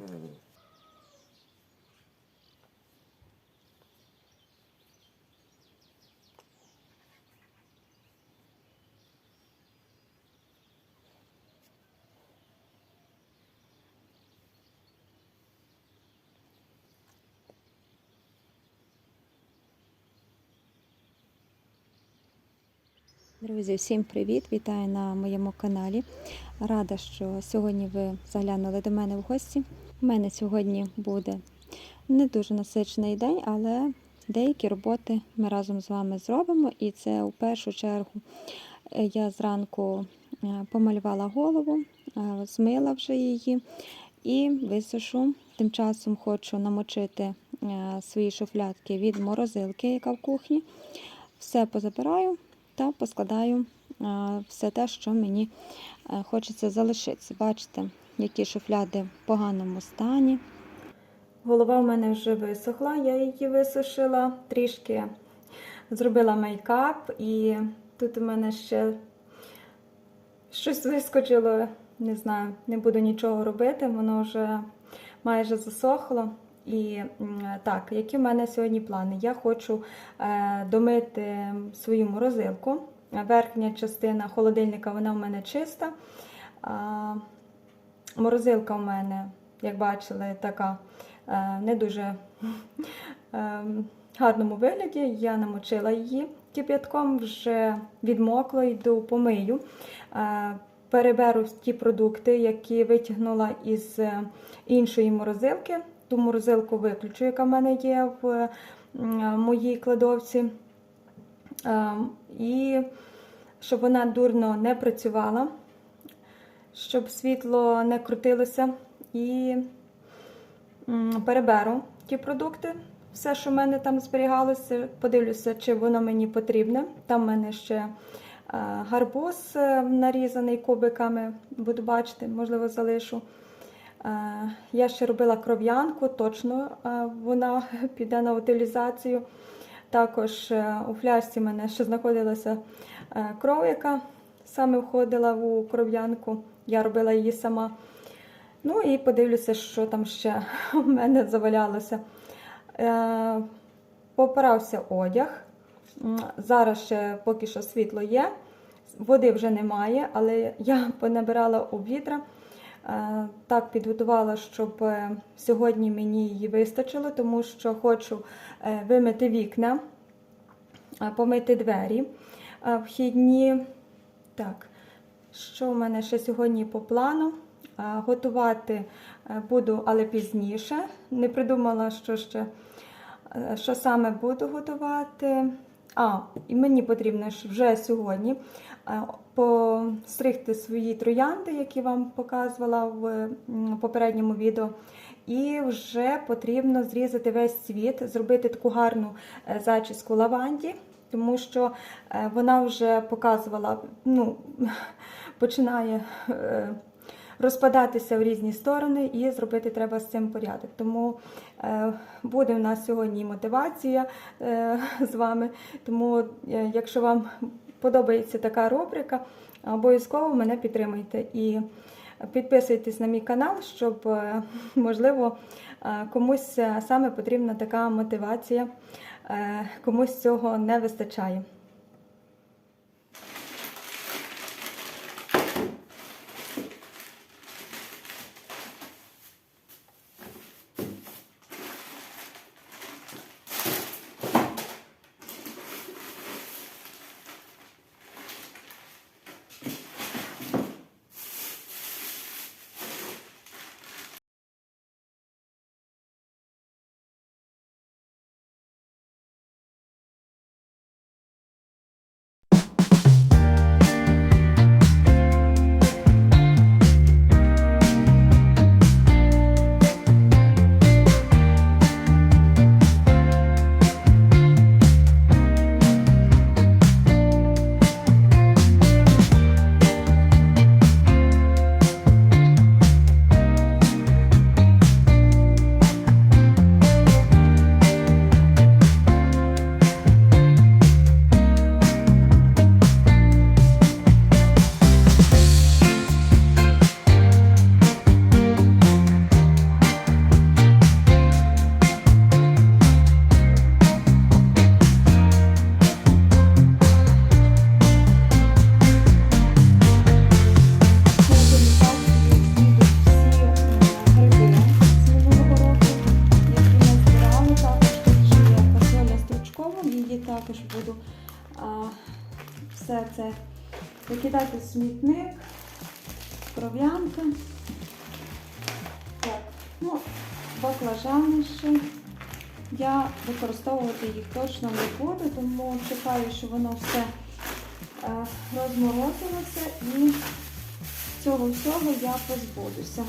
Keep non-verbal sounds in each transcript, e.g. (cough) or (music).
Ừ. Друзі, всім привіт! Вітаю на моєму каналі. Рада, що сьогодні ви заглянули до мене в гості. У мене сьогодні буде не дуже насичений день, але деякі роботи ми разом з вами зробимо. І це у першу чергу е, я зранку е, помалювала голову, е, змила вже її і висушу. Тим часом хочу намочити свої шуфлятки від морозилки, яка в кухні. Все позабираю та поскладаю все те, що мені хочеться залишитися. Бачите, які шуфляди в поганому стані. Голова в мене вже висохла, я її висушила, трішки зробила мейкап, і тут у мене ще щось вискочило, не знаю, не буду нічого робити, воно вже майже засохло. І так, які в мене сьогодні плани? Я хочу е, домити свою морозилку. Верхня частина холодильника вона в мене чиста. Морозилка в мене, як бачили, така е, не дуже (laughs) е, гарному вигляді. Я намочила її кип'ятком, вже відмокло, йду помию. Переберу ті продукти, які витягнула із іншої морозилки ту морозилку виключу, яка в мене є в моїй кладовці. І щоб вона дурно не працювала, щоб світло не крутилося. І переберу ті продукти, все, що в мене там зберігалося, подивлюся, чи воно мені потрібне. Там в мене ще гарбуз е, нарізаний кубиками, буду бачити, можливо, залишу. Е, я ще робила кров'янку, точно е, вона (laughs) піде на утилізацію. Також е, у фляжці в мене ще знаходилася кров, яка саме входила у кров'янку. Я робила її сама. Ну і подивлюся, що там ще (laughs) в мене завалялося. Попирався одяг. Зараз ще поки що світло є, води вже немає, але я понабирала у вітра. Е, так підготувала, щоб е, сьогодні мені її вистачило, тому що хочу е, вимити вікна, помити двері вхідні. Так, що в мене ще сьогодні по плану? Готувати буду, але пізніше. Не придумала, що ще, що саме буду готувати. А, і мені потрібно вже сьогодні постригти свої троянди, які вам показувала в попередньому відео. І вже потрібно зрізати весь цвіт, зробити таку гарну е, зачіску лаванді, тому що е, вона вже показувала, ну, (laughs) починає е, розпадатися в різні сторони, і зробити треба з цим порядок. Тому буде у нас сьогодні мотивація (laughs) з вами. Тому, якщо вам подобається така рубрика, обов'язково мене підтримуйте і підписуйтесь на мій канал, щоб, е, можливо, е, комусь е, саме потрібна така мотивація, комусь цього не вистачає. Викидати смітник, кров'янки. Так, ну, баклажани ще. Я використовувати їх точно не буду, тому чекаю, що воно все е, розморозилося і цього всього я позбудуся.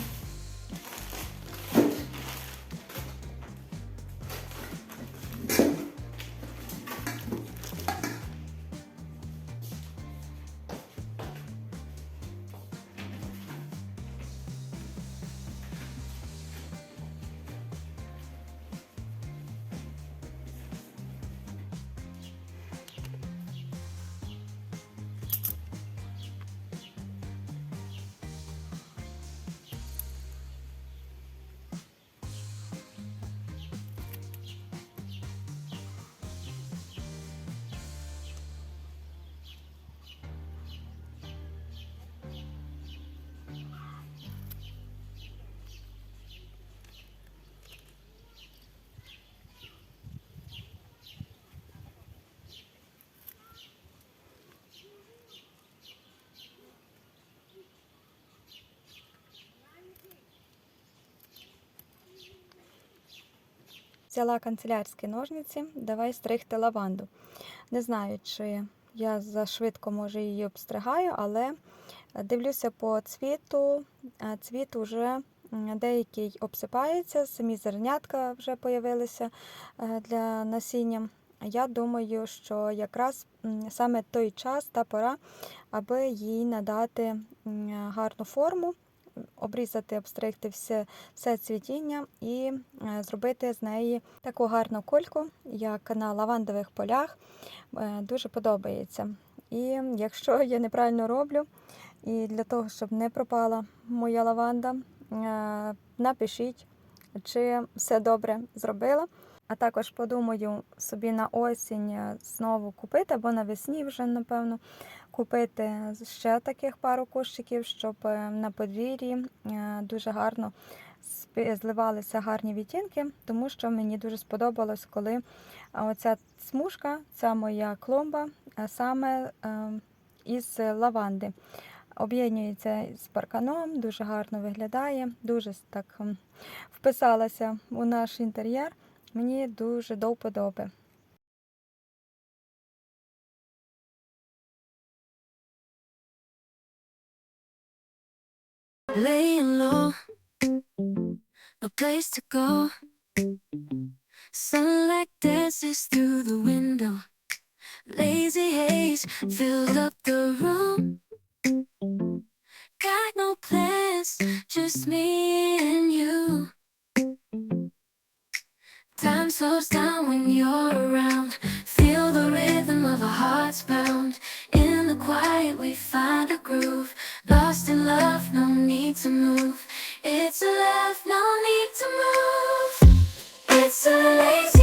Взяла канцелярські ножниці, давай стригти лаванду. Не знаю, чи я зашвидко може її обстригаю, але дивлюся по цвіту. Цвіт уже деякий обсипається, самі зернятка вже появилися е, для насіння. Я думаю, що якраз саме той час та пора, аби їй надати гарну форму, обрізати, обстригти все, все цвітіння і е, зробити з неї таку гарну кольку, як на лавандових полях. Е, Дуже подобається. І якщо я неправильно роблю, і для того, щоб не пропала моя лаванда, е, напишіть, чи все добре зробила. А також подумаю собі на осінь е, знову купити, або навесні вже, напевно, купити ще таких пару кущиків, щоб е, на подвір'ї е, дуже гарно зливалися гарні відтінки, тому що мені дуже сподобалось, коли оця смужка, ця моя клумба, е, саме із лаванди. Об'єднується з парканом, дуже гарно виглядає, дуже так вписалася у наш інтер'єр. Мені дуже до вподоби. Laying low, no place to go. Sunlight dances through the window. Lazy haze filled up the room. Got no plans, just me and you. Time slows down when you're around. Feel the rhythm of our hearts pound. In the quiet, we find a groove. Lost in love, no need to move. It's a love, no need to move. It's a lazy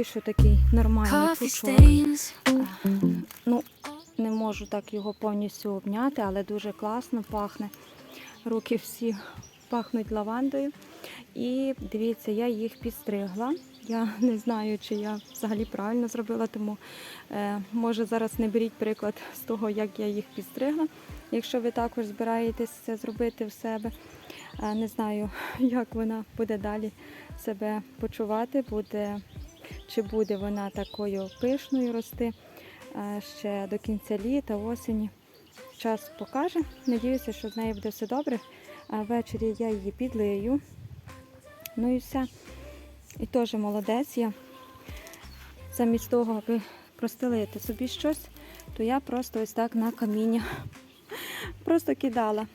Вийшов такий нормальний пучок. Ну, не можу так його повністю обняти, але дуже класно пахне. Руки всі пахнуть лавандою. І дивіться, я їх підстригла. Я не знаю, чи я взагалі правильно зробила, тому е, може зараз не беріть приклад з того, як я їх підстригла. Якщо ви також збираєтесь це зробити в себе, е, не знаю, (laughs) як вона буде далі себе почувати, буде, чи буде вона такою пишною рости е, ще до кінця літа, осені. Час покаже. Надіюся, що з нею буде все добре. А ввечері я її підлию. Ну і все. І теж молодець я. Замість того, аби простелити собі щось, то я просто ось так на каміння (laughs) просто кидала.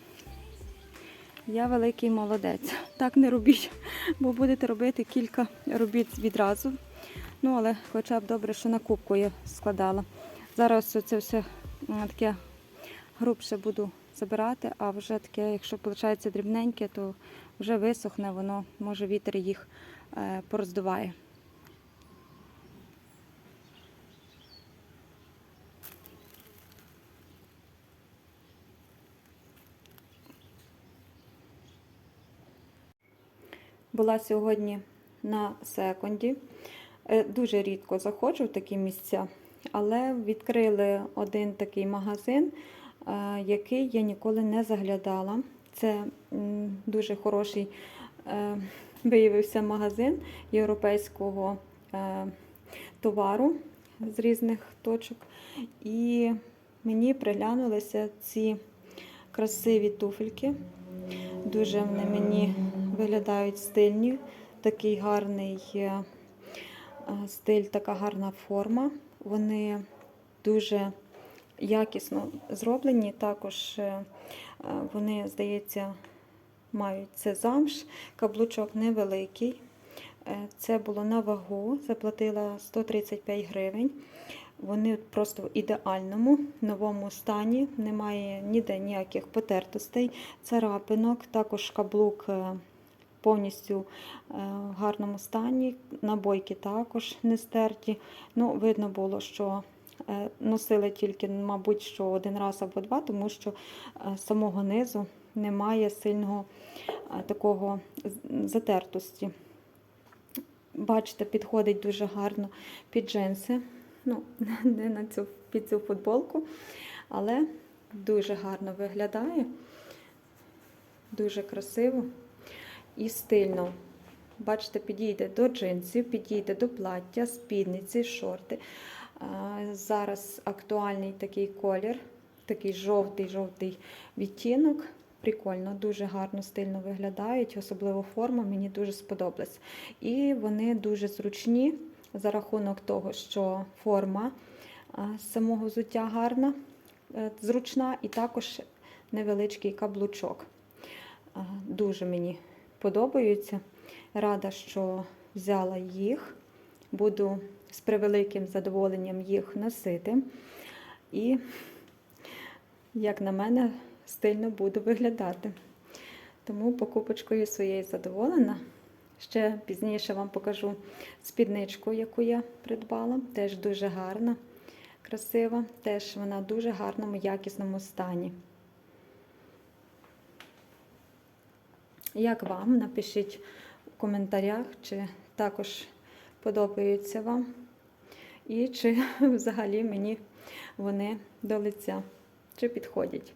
Я великий молодець. Так не робіть, бо будете робити кілька робіт відразу. Ну, але хоча б добре, що на кубку я складала. Зараз це все е, таке грубше буду забирати, а вже таке, якщо виходить дрібненьке, то вже висохне, воно, може вітер їх е, пороздуває. Була сьогодні на секунді. Е, Дуже рідко заходжу в такі місця, але відкрили один такий магазин, е, який я ніколи не заглядала. Це дуже хороший е, виявився магазин європейського товару з різних точок. І мені приглянулися ці красиві туфельки. Дуже вони мені виглядають стильні. Такий гарний стиль, така гарна форма. Вони дуже якісно зроблені. Також е, е, вони, здається, мають це замш, каблучок невеликий. Е, Це було на вагу, заплатила 135 гривень. Вони просто в ідеальному новому стані, немає ніде ніяких потертостей, царапинок, також каблук повністю е, в гарному стані, набойки також не стерті. Ну, видно було, що е, носили тільки, мабуть, що один раз або два, тому що е, з самого низу немає сильного е, такого затертості. Бачите, підходить дуже гарно під джинси. Ну, (laughs) не на цю, під цю футболку, але дуже гарно виглядає, дуже красиво і стильно. Бачите, підійде до джинсів, підійде до плаття, спідниці, шорти. Зараз актуальний такий колір, такий жовтий-жовтий відтінок. Прикольно, дуже гарно, стильно виглядають, особливо форма мені дуже сподобалась. І вони дуже зручні за рахунок того, що форма самого взуття гарна, е, зручна, і також невеличкий каблучок. Дуже мені подобаються. Рада, що взяла їх. Буду з превеликим задоволенням їх носити. І, як на мене, стильно буду виглядати. Тому покупочкою своєю задоволена. Ще пізніше вам покажу спідничку, яку я придбала. Теж дуже гарна, красива, теж вона в дуже гарному, якісному стані. Як вам? Напишіть у коментарях, чи також подобаються вам, і чи (laughs) взагалі мені вони до лиця, чи підходять.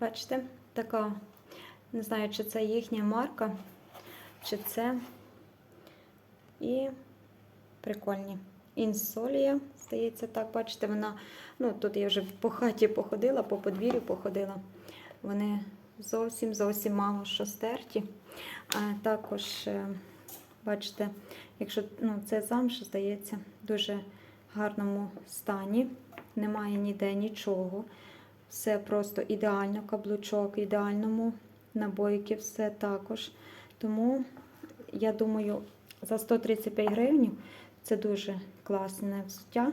Бачите, така, не знаю, чи це їхня марка, чи це. І прикольні. Інсолія, здається, так, бачите, вона, ну тут я вже по хаті походила, по подвір'ю походила. Вони зовсім зовсім мало що стерті. А також, е, бачите, якщо ну, це замш, здається, в дуже гарному стані. Немає ніде нічого. Все просто ідеально, каблучок, ідеальному набойки, все також. Тому я думаю, за 135 гривень це дуже класне взуття,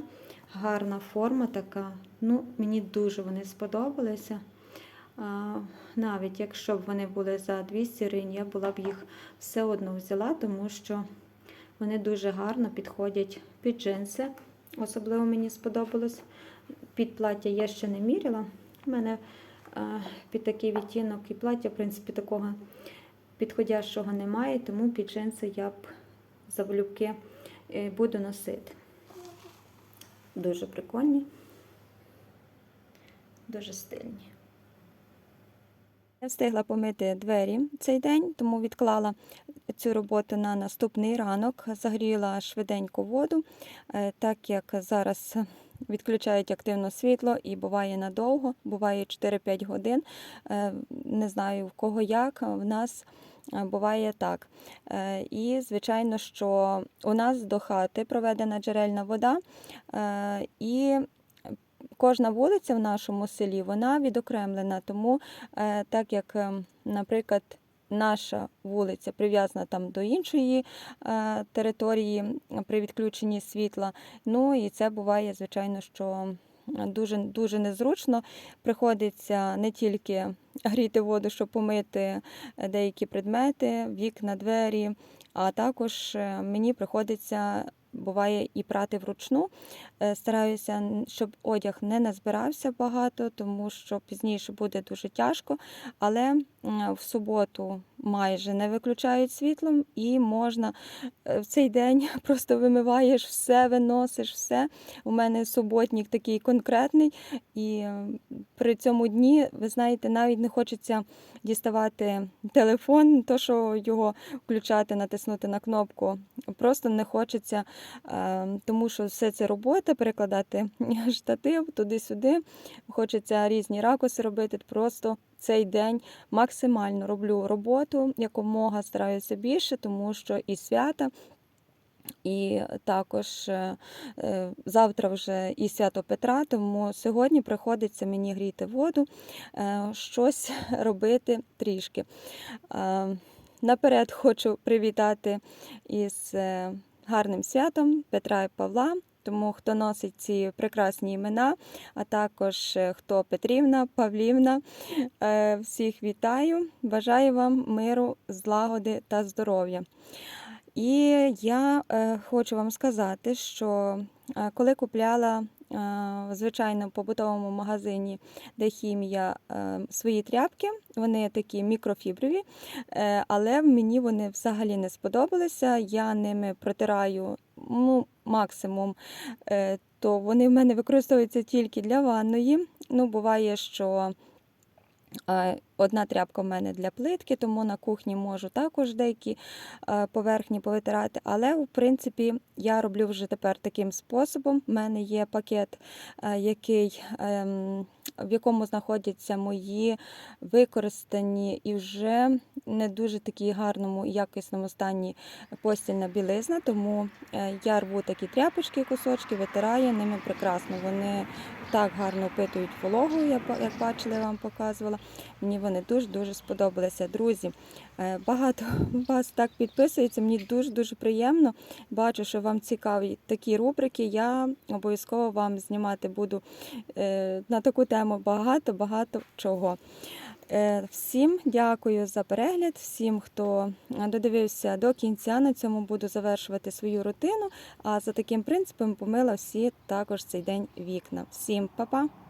гарна форма така. Ну, мені дуже вони сподобалися. А, навіть якщо б вони були за 200 гривень, я була б їх все одно взяла, тому що вони дуже гарно підходять під джинси. Особливо мені сподобалось. Під плаття я ще не міряла. У мене під такий відтінок і плаття, в принципі, такого підходящого немає, тому під джинси я б завлюбки е, буду носити. Дуже прикольні, дуже стильні. Я встигла помити двері цей день, тому відклала цю роботу на наступний ранок. Загріла швиденько воду, е, так як зараз відключають активно світло і буває надовго, буває 4-5 годин. Е, Не знаю в кого як, в нас е, буває так. Е, І, звичайно, що у нас до хати проведена джерельна вода, і кожна вулиця в нашому селі вона відокремлена. Тому, так як, е, наприклад, наша вулиця прив'язана там до іншої е, території при відключенні світла. Ну і це буває, звичайно, що дуже, дуже незручно. Приходиться не тільки гріти воду, щоб помити е, деякі предмети, вікна, двері, а також е, мені приходиться. Буває і прати вручну. Е, Стараюся, щоб одяг не назбирався багато, тому що пізніше буде дуже тяжко. Але в суботу майже не виключають світлом, і можна е, в цей день (laughs) просто вимиваєш все, виносиш все. У мене суботник такий конкретний, і при цьому дні, ви знаєте, навіть не хочеться діставати телефон, то що його включати, натиснути на кнопку. Просто не хочеться, е, тому що все це робота, перекладати (laughs) штатив туди-сюди. Хочеться різні ракурси робити. Просто цей день максимально роблю роботу, якомога стараюся більше, тому що і свята. І також е, е, завтра вже і свято Петра, тому сьогодні приходиться мені гріти воду, е, щось (laughs) робити трішки. Наперед хочу привітати із гарним святом Петра і Павла. Тому хто носить ці прекрасні імена, а також е, хто Петрівна, Павлівна, е, всіх вітаю. Бажаю вам миру, злагоди та здоров'я. І я е, хочу вам сказати, що коли купляла в звичайному побутовому магазині, де хімія, свої тряпки, вони такі мікрофіброві, але мені вони взагалі не сподобалися. Я ними протираю ну, максимум, е, то вони в мене використовуються тільки для ванної. Ну, буває, що е, Одна тряпка в мене для плитки, тому на кухні можу також деякі е, поверхні повитирати. Але, в принципі, я роблю вже тепер таким способом. У мене є пакет, е, який, ем, в якому знаходяться мої використані і вже не дуже такі гарному і якісному стані постільна білизна. Тому е, я рву такі тряпочки, кусочки, витираю ними прекрасно. Вони так гарно впитують вологу, як бачили, я вам показувала. Мені вони дуже-дуже сподобалися. Друзі, е, багато (laughs) вас так підписується. Мені дуже-дуже приємно. Бачу, що вам цікаві такі рубрики. Я обов'язково вам знімати буду е, на таку тему багато-багато чого. Е, Всім дякую за перегляд, всім, хто додивився до кінця. На цьому буду завершувати свою рутину. А за таким принципом помила всі також цей день вікна. Всім па-па!